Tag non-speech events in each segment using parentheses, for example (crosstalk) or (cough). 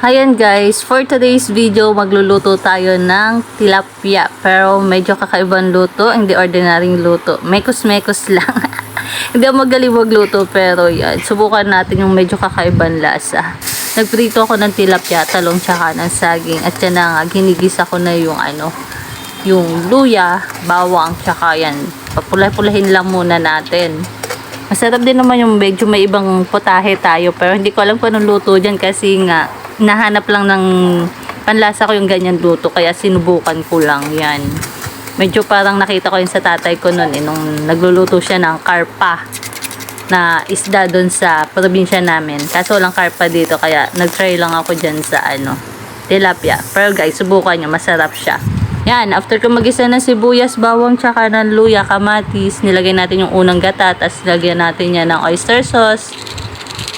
Ayan guys, for today's video, magluluto tayo ng tilapia. Pero medyo kakaibang luto, hindi ordinaryong luto. Mekos-mekos lang. (laughs) hindi ako magaling magluto, pero yan. Subukan natin yung medyo kakaibang lasa. Nagprito ako ng tilapia, talong tsaka ng saging. At yan na nga, ginigisa ko na yung ano, yung luya, bawang, tsaka yan. Papulay-pulahin lang muna natin. Masarap din naman yung medyo may ibang potahe tayo pero hindi ko alam kung anong luto dyan kasi nga nahanap lang ng panlasa ko yung ganyan luto kaya sinubukan ko lang yan. Medyo parang nakita ko yun sa tatay ko noon eh, nung nagluluto siya ng karpa na isda doon sa probinsya namin. Kaso walang karpa dito kaya nagtry lang ako dyan sa ano, tilapia. Pero guys, subukan nyo, masarap siya. Yan, after ko magisa ng sibuyas, bawang, tsaka ng luya, kamatis, nilagay natin yung unang gata, tapos nilagyan natin yan ng oyster sauce,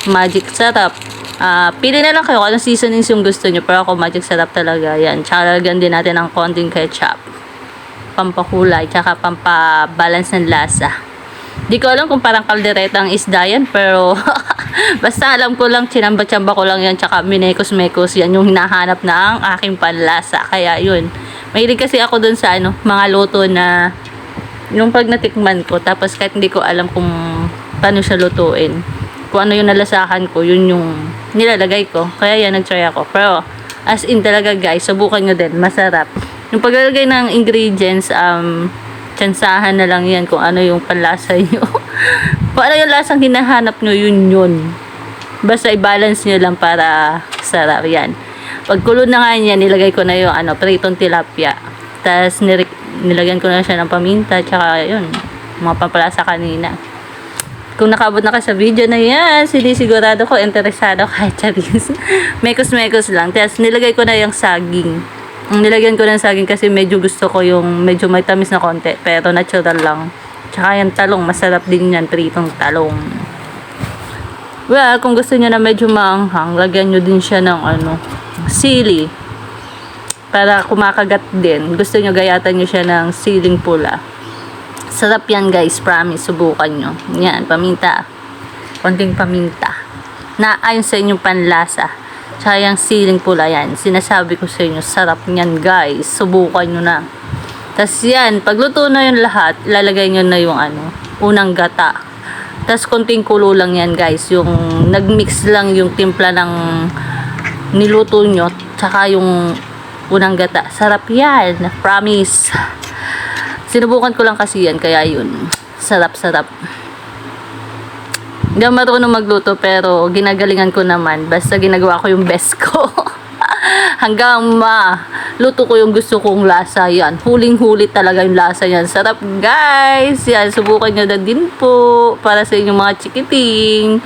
magic sarap. Ah, pili na lang kayo kung anong seasonings yung gusto nyo, pero ako magic sarap talaga. Yan, tsaka din natin ng konting ketchup, pampakulay, tsaka pampabalance ng lasa. Di ko alam kung parang kaldereta ang isda yan, pero (laughs) basta alam ko lang, chinamba-chamba ko lang yan, tsaka minekos-mekos yan yung hinahanap na ang aking panlasa. Kaya yun, mahilig kasi ako dun sa ano, mga luto na yung pag natikman ko, tapos kahit hindi ko alam kung paano siya lutuin, kung ano yung nalasahan ko, yun yung nilalagay ko. Kaya yan, nag-try ako. Pero, as in talaga guys, subukan nyo din, masarap. Yung paglalagay ng ingredients, um, tsansahan na lang yan kung ano yung panlasa (laughs) nyo. kung ano yung lasang hinahanap nyo, yun yun. Basta i-balance nyo lang para sarap yan. Pag kulo na nga yan, nilagay ko na yung ano, pritong tilapia. Tapos nilagyan ko na siya ng paminta, tsaka yun, mga pampalasa kanina. Kung nakabot na ka sa video na yan, sinisigurado ko, interesado kahit (laughs) charis. Mekos-mekos lang. Tapos nilagay ko na yung saging. Ang nilagyan ko ng saging kasi medyo gusto ko yung medyo may tamis na konti. Pero natural lang. Tsaka yung talong, masarap din yan, pritong talong. Well, kung gusto niyo na medyo maanghang, lagyan nyo din siya ng ano, sili. Para kumakagat din. Gusto nyo gayatan nyo siya ng siling pula. Sarap yan guys, promise. Subukan nyo. Yan, paminta. Konting paminta. Na ayon sa inyong panlasa. Tsaka yung siling pula yan. Sinasabi ko sa inyo, sarap niyan guys. Subukan nyo na. Tapos yan, pagluto na yung lahat, ilalagay nyo na yung ano, unang gata. Tapos konting kulo lang yan guys. Yung nagmix lang yung timpla ng niluto nyo. Tsaka yung unang gata. Sarap yan. Promise. Sinubukan ko lang kasi yan. Kaya yun. Sarap-sarap. Hindi ako marunong magluto pero ginagalingan ko naman. Basta ginagawa ko yung best ko. (laughs) Hanggang ma luto ko yung gusto kong lasa yan. Huling-huli talaga yung lasa yan. Sarap guys! Yan, subukan nyo na din po para sa inyong mga chikiting.